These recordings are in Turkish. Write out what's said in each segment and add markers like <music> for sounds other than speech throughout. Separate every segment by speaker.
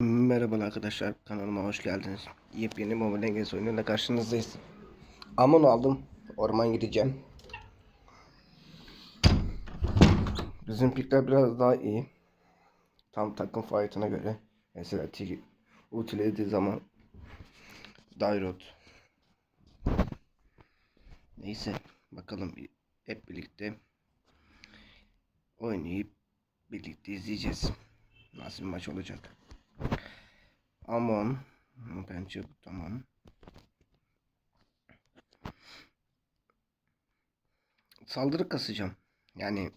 Speaker 1: Merhabalar arkadaşlar kanalıma hoş geldiniz. Yepyeni Mobile Legends oyunuyla karşınızdayız. Amon aldım. Orman gideceğim. Bizim pikler biraz daha iyi. Tam takım fight'ına göre. Mesela Tigi ultilediği zaman Dairot. Neyse bakalım hep birlikte oynayıp birlikte izleyeceğiz. Nasıl bir maç olacak. Amon. Bence bu tamam. Saldırı kasacağım. Yani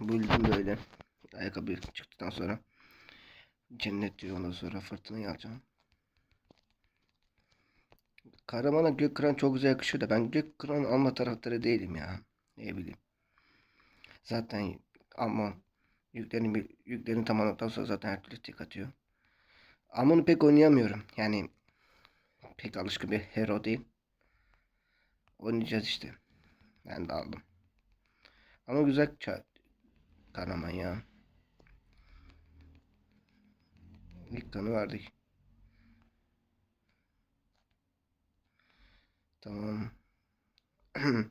Speaker 1: build'im böyle. Ayakkabı çıktıktan sonra cennet diyor ondan sonra fırtınayı alacağım. Kahramana gök kıran çok güzel yakışıyor da ben gök kıran alma taraftarı değilim ya. Ne bileyim. Zaten Amon yüklerini, yüklerini tamamladıktan sonra zaten her türlü tek atıyor. Amon'u pek oynayamıyorum. Yani pek alışkın bir hero değil. Oynayacağız işte. Ben de aldım. Ama güzel kahraman ya. İlk kanı verdik. Tamam. <clears throat>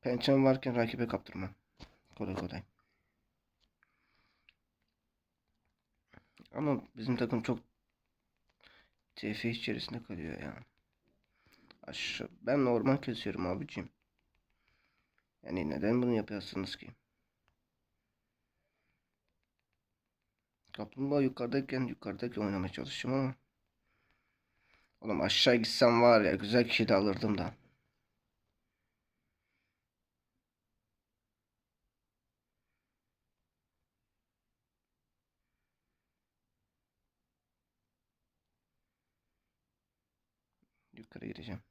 Speaker 1: Pençem varken rakibe kaptırma. Kolay kolay. Ama bizim takım çok TF içerisinde kalıyor ya. Aşağı, ben orman kesiyorum abicim. Yani neden bunu yapıyorsunuz ki? Kaplumbağa yukarıdayken yukarıdaki oynamaya çalışıyorum ama Oğlum aşağı gitsem var ya güzel kişi de alırdım da. Yukarı gideceğim.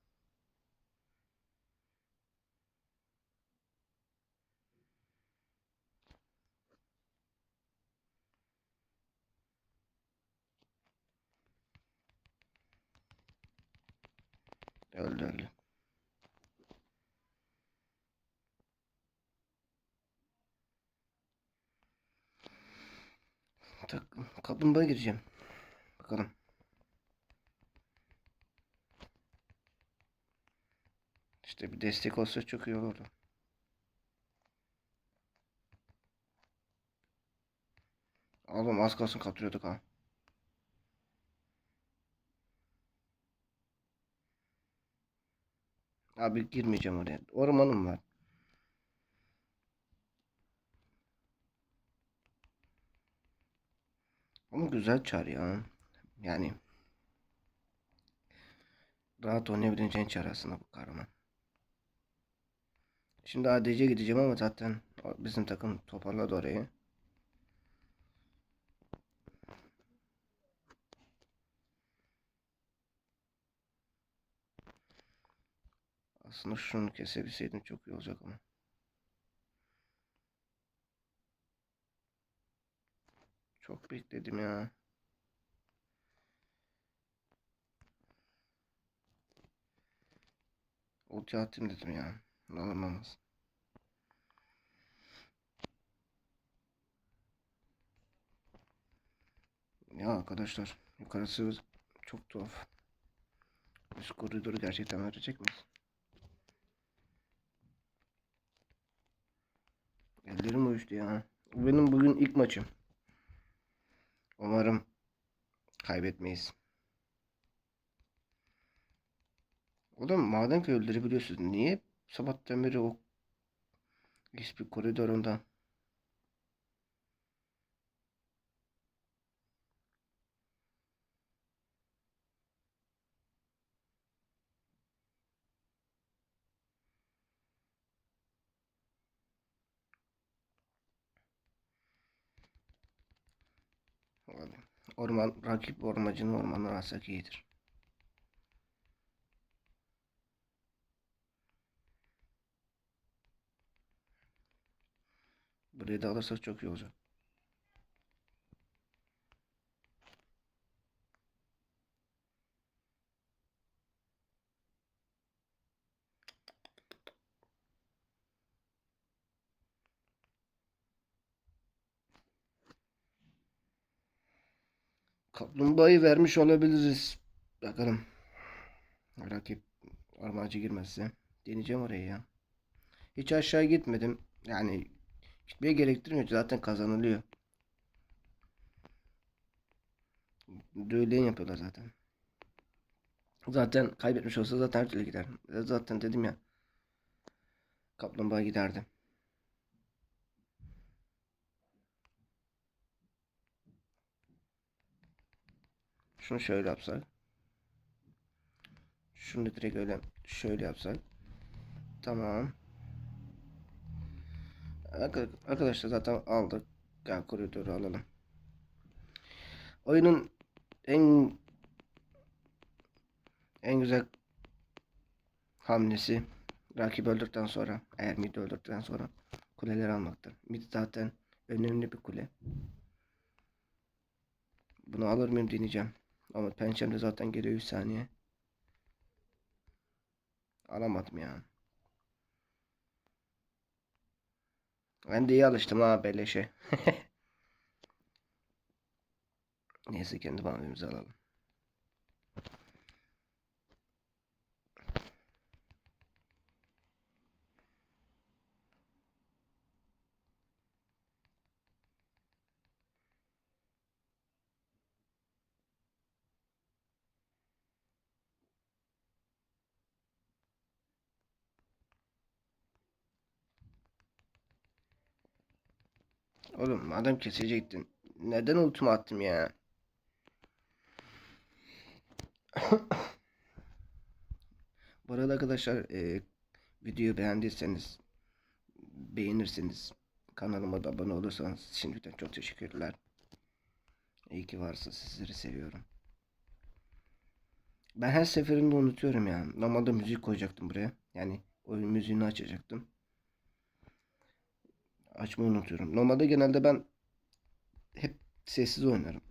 Speaker 1: Öldü öldü. Tak, kaplumbağa gireceğim. Bakalım. İşte bir destek olsa çok iyi olurdu. Oğlum az kalsın kaptırıyorduk ha. Abi girmeyeceğim oraya. Ormanım var. Ama güzel çar ya. Yani rahat oynayabileceğin çar aslında bu kahraman. Şimdi ADC'ye gideceğim ama zaten bizim takım toparladı orayı. Aslında şunu kesebilseydim çok iyi olacak ama. Çok bekledim ya. Ulti atayım dedim ya. Ne olmaz. Ya arkadaşlar yukarısı çok tuhaf. Üst koridoru gerçekten verecek miyiz? Ellerim uyuştu ya. Benim bugün ilk maçım. Umarım kaybetmeyiz. Oğlum madem ki öldürebiliyorsunuz niye sabahtan beri o bir koridorunda Orman, rakip ormacının ormanı alsak iyidir. Burayı da alırsak çok iyi olacak. Kaplumbağayı vermiş olabiliriz. Bakalım. Rakip armacı girmezse. Deneyeceğim orayı ya. Hiç aşağı gitmedim. Yani gitmeye gerektirmiyor. Zaten kazanılıyor. Düğleyin yapıyorlar zaten. Zaten kaybetmiş olsa zaten her türlü gider. Zaten dedim ya. Kaplumbağa giderdi. Şunu şöyle yapsak. Şunu direkt öyle şöyle yapsak. Tamam. Arka- Arkadaşlar zaten aldık. Gel koridoru alalım. Oyunun en en güzel hamlesi rakip öldükten sonra eğer mid öldükten sonra kuleleri almaktır. Mid zaten önemli bir kule. Bunu alır mıyım deneyeceğim. Ama pençem de zaten geliyor 3 saniye. Alamadım ya. Ben de iyi alıştım ha beleşe. <laughs> Neyse kendi banvimizi alalım. Oğlum madem kesecektin. Neden ultimi attım ya? <coughs> Bu arada arkadaşlar e, videoyu beğendiyseniz beğenirseniz kanalıma da abone olursanız şimdiden çok teşekkürler. İyi ki varsınız. Sizleri seviyorum. Ben her seferinde unutuyorum ya. Normalde müzik koyacaktım buraya. Yani oyun müziğini açacaktım. Açmayı unutuyorum. Normalde genelde ben hep sessiz oynarım.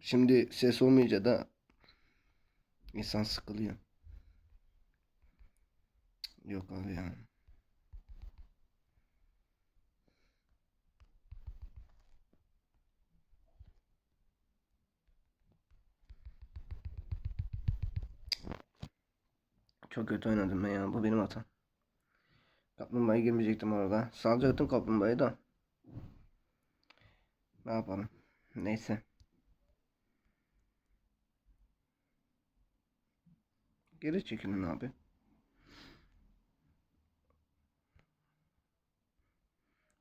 Speaker 1: Şimdi ses olmayınca da insan sıkılıyor. Yok abi ya. Çok kötü oynadım ben ya. Bu benim hatam. Kaplumbağaya girmeyecektim orada. Salacaktım kaplumbağayı da. Ne yapalım? Neyse. Geri çekilin abi.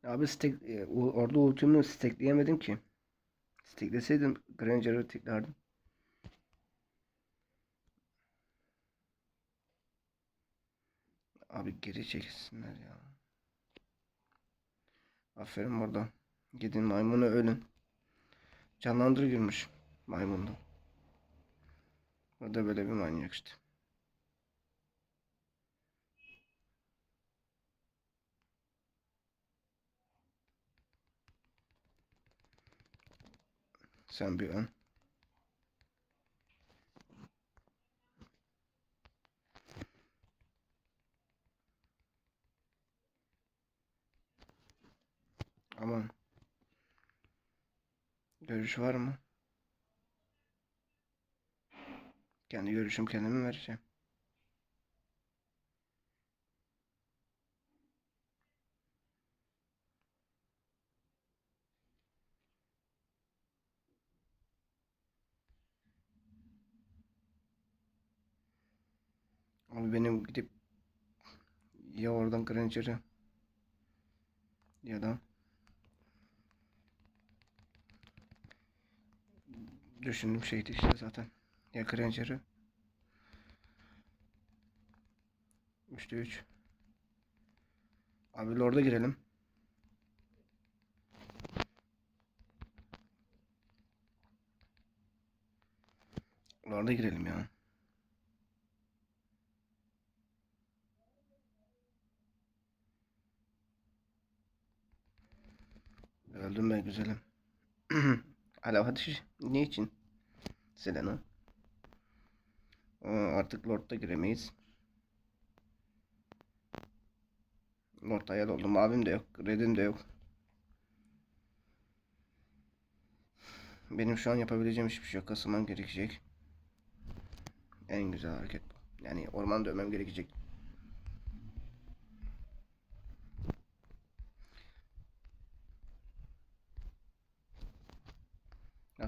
Speaker 1: Abi stek, e, orada ultimi stekleyemedim ki. Stekleseydim Granger'ı teklerdim. Abi geri çekilsinler ya. Aferin burada. Gidin maymunu ölün. Canlandır girmiş maymunda. O da böyle bir manyak işte. Sen bir ön. Aman. Görüş var mı? Kendi görüşüm kendime vereceğim. Abi benim gidip ya oradan Granger'ı ya da düşündüğüm şeydi işte zaten. Ya Granger'ı 3'te 3 Abi Lord'a girelim. Lord'a girelim ya. Öldüm ben güzelim. <clears throat> Alo hadi niçin? Selena. Aa, artık Lord'da giremeyiz. Lord hayal oldu. Mavim de yok. Red'im de yok. Benim şu an yapabileceğim hiçbir şey yok. Kasılmam gerekecek. En güzel hareket bu. Yani orman dövmem gerekecek.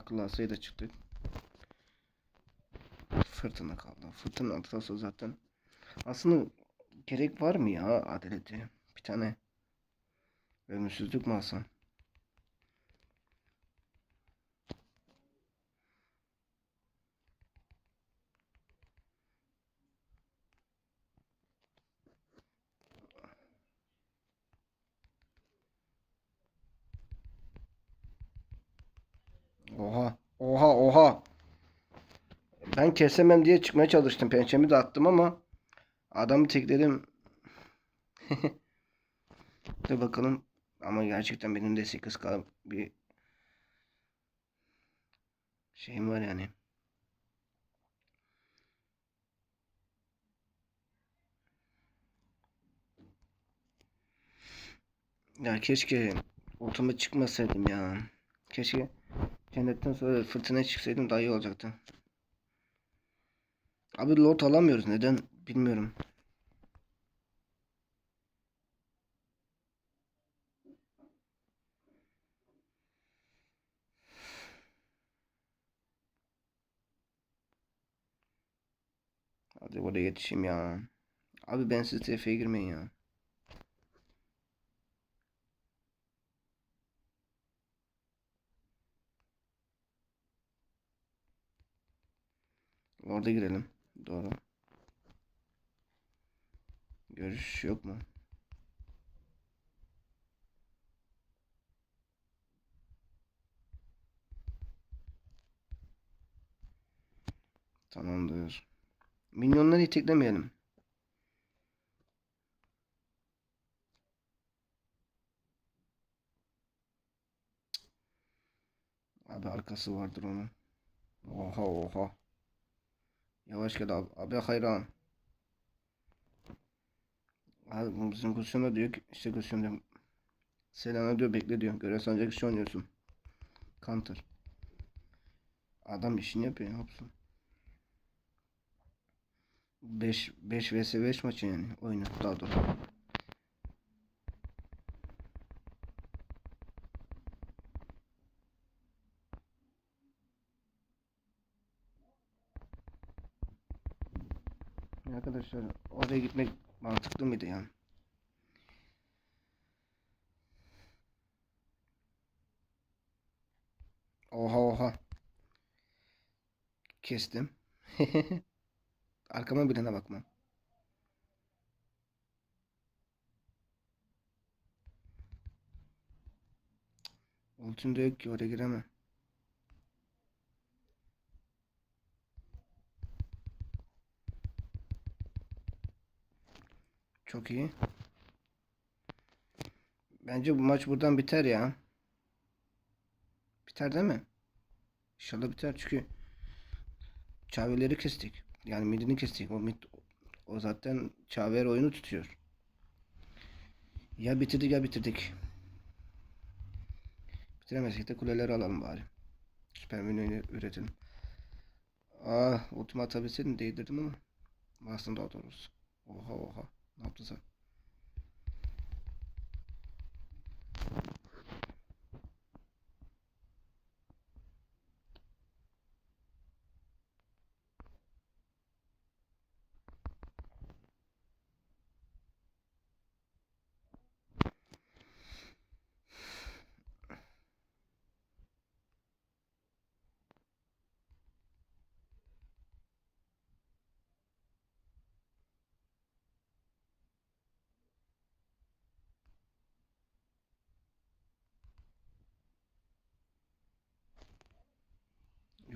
Speaker 1: Akıl asayı da çıktık. Fırtına kaldı. Fırtına atılsa zaten. Aslında gerek var mı ya adalete? Bir tane ölümsüzlük mü alsam? Oha. Oha oha. Ben kesemem diye çıkmaya çalıştım. Pençemi de attım ama adamı tekledim. <laughs> Dur bakalım. Ama gerçekten benim de 8 k bir şeyim var yani. Ya keşke ultima çıkmasaydım ya. Keşke cennetten sonra fırtına çıksaydım daha iyi olacaktı. Abi lot alamıyoruz. Neden bilmiyorum. Hadi oraya yetişeyim ya. Abi ben siz TF'ye girmeyin ya. Orada girelim. Doğru. Görüş yok mu? Tamamdır. Minyonları iteklemeyelim. Abi arkası vardır onun. Oha oha. Yavaş gel abi. Abi hayran. Abi bizim kursiyona diyor ki işte kursiyona diyor. Selena diyor bekle diyor. Görev sanacak kişi oynuyorsun. Counter. Adam işini yapıyor ne yapsın. 5 5 vs 5 maçı yani oyunu daha doğrusu. Arkadaşlar oraya gitmek mantıklı mıydı yani? Oha oha. Kestim. <laughs> Arkama bilene bakmam. Ultim de yok ki oraya giremem. Çok iyi. Bence bu maç buradan biter ya. Biter değil mi? İnşallah biter çünkü Çaveleri kestik. Yani midini kestik. O mid o zaten Çaver oyunu tutuyor. Ya bitirdik ya bitirdik. Bitiremezsek de kuleleri alalım bari. Süper menüyü üretelim. Ah, ultima atabilseydim değdirdim ama. Aslında daha doğrusu. Oha oha. Ne yaptın sen?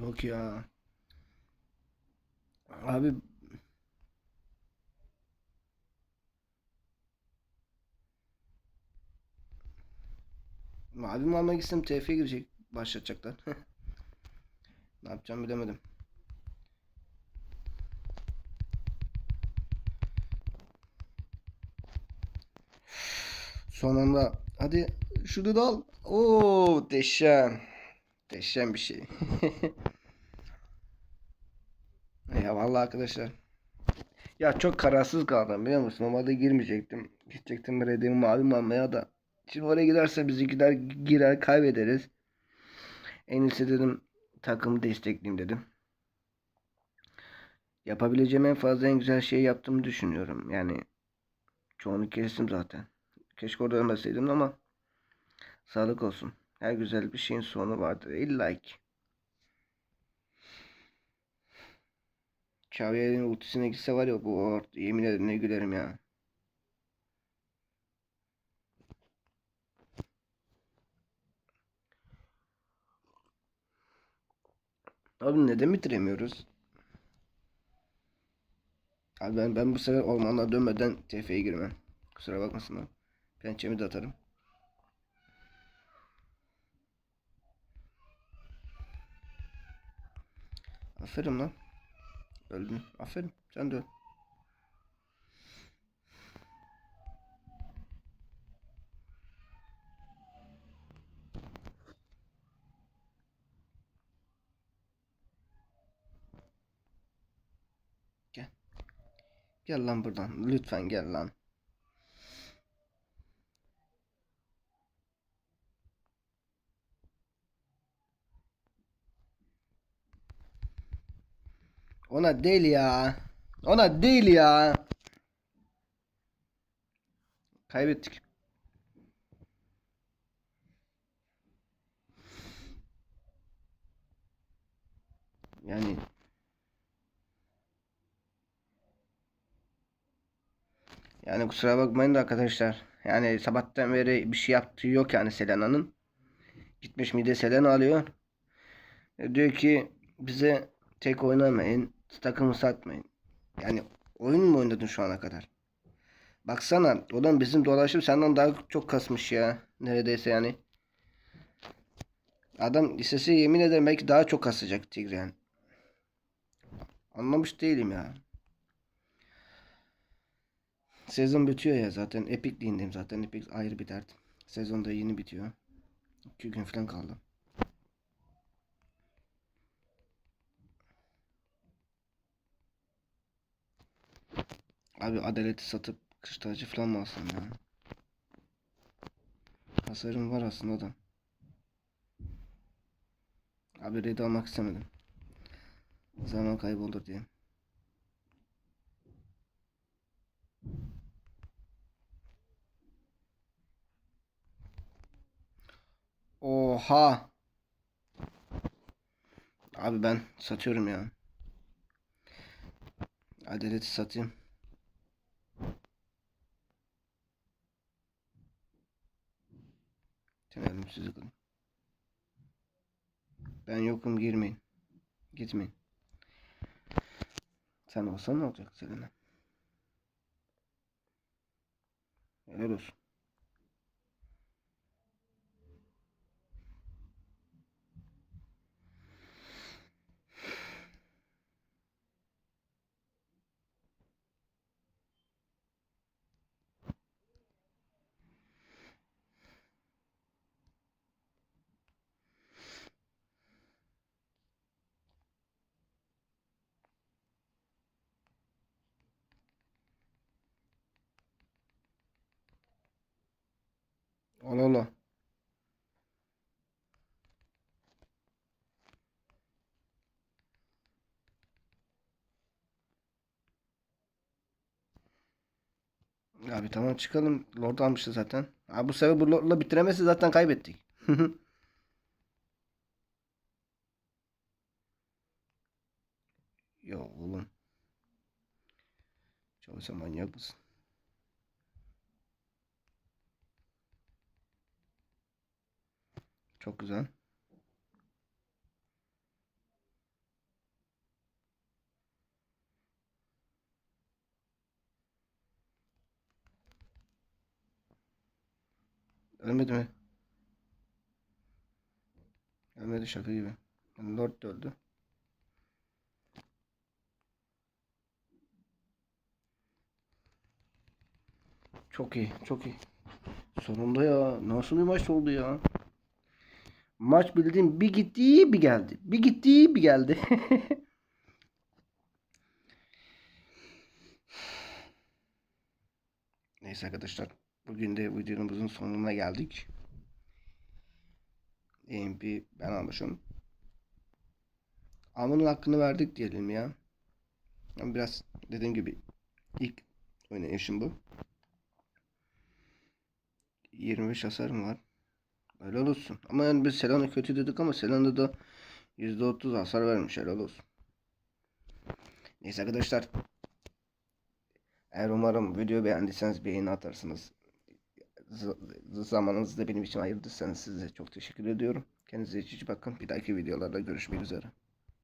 Speaker 1: Yok ya. Abi Abim almak gitsem TF'ye girecek. Başlatacaklar. <laughs> ne yapacağım bilemedim. Son anda hadi şunu da al. Oo, muhteşem. Muhteşem bir şey. <laughs> ya vallahi arkadaşlar. Ya çok kararsız kaldım biliyor musun? Normalde girmeyecektim. Gidecektim Red'in mavi almaya da. Şimdi oraya giderse bizimkiler girer kaybederiz. En iyisi dedim takımı destekleyeyim dedim. Yapabileceğim en fazla en güzel şeyi yaptığımı düşünüyorum. Yani çoğunu kestim zaten. Keşke orada ölmeseydim ama sağlık olsun. Her güzel bir şeyin sonu vardır. İlla ki. Xavier'in ultisine gitse var ya bu or- yemin ederim ne gülerim ya. Abi neden bitiremiyoruz? Abi ben, ben bu sefer ormanlara dönmeden TF'ye girmem. Kusura bakmasınlar. Pençemi de atarım. Aferin lan. Öldün. Aferin. Sen de öl. Gel. Lan buradan. Lütfen gel lan. Ona değil ya. Ona değil ya. Kaybettik. Yani yani kusura bakmayın da arkadaşlar. Yani sabahtan beri bir şey yaptığı yok yani Selena'nın. Gitmiş mide Selena alıyor. E, diyor ki bize tek oynamayın. Takımı satmayın. Yani oyun mu oynadın şu ana kadar? Baksana olan bizim dolaşım senden daha çok kasmış ya. Neredeyse yani. Adam istese yemin ederim belki daha çok kasacak Tigreal. Anlamış değilim ya. Sezon bitiyor ya zaten. Epic'liğindeyim zaten. Epic ayrı bir dert. Sezon da yeni bitiyor. 2 gün falan kaldı. Abi adaleti satıp kış tacı falan mı alsam ya? Hasarım var aslında da. Abi red almak istemedim. Zaman kaybolur diye. Oha. Abi ben satıyorum ya. Adaleti satayım. Sen ölümsüzlük kılın. Ben yokum girmeyin. Gitmeyin. Sen olsan ne olacak Selena? Helal olsun. Ola ola. Abi tamam çıkalım. Lord almıştı zaten. Abi bu sefer bu Lord'la bitiremezse zaten kaybettik. <laughs> Yo oğlum. Çalışa manyak mısın? Çok güzel. Ölmedi mi? Ölmedi şaka gibi. Lord da öldü. Çok iyi, çok iyi. Sonunda ya. Nasıl bir maç oldu ya? Maç bildiğin bir gitti bir geldi. Bir gitti bir geldi. <laughs> Neyse arkadaşlar. Bugün de videomuzun sonuna geldik. EMP ben almışım. Almanın hakkını verdik diyelim ya. Ama biraz dediğim gibi ilk oynayışım bu. 25 hasarım var. Helal olsun. Ama yani biz Selena kötü dedik ama Selena da %30 hasar vermiş. Helal olsun. Neyse arkadaşlar. Eğer umarım video beğendiyseniz beğeni atarsınız. Z- zamanınızı da benim için ayırdıysanız size çok teşekkür ediyorum. Kendinize iyi bakın. Bir dahaki videolarda görüşmek üzere.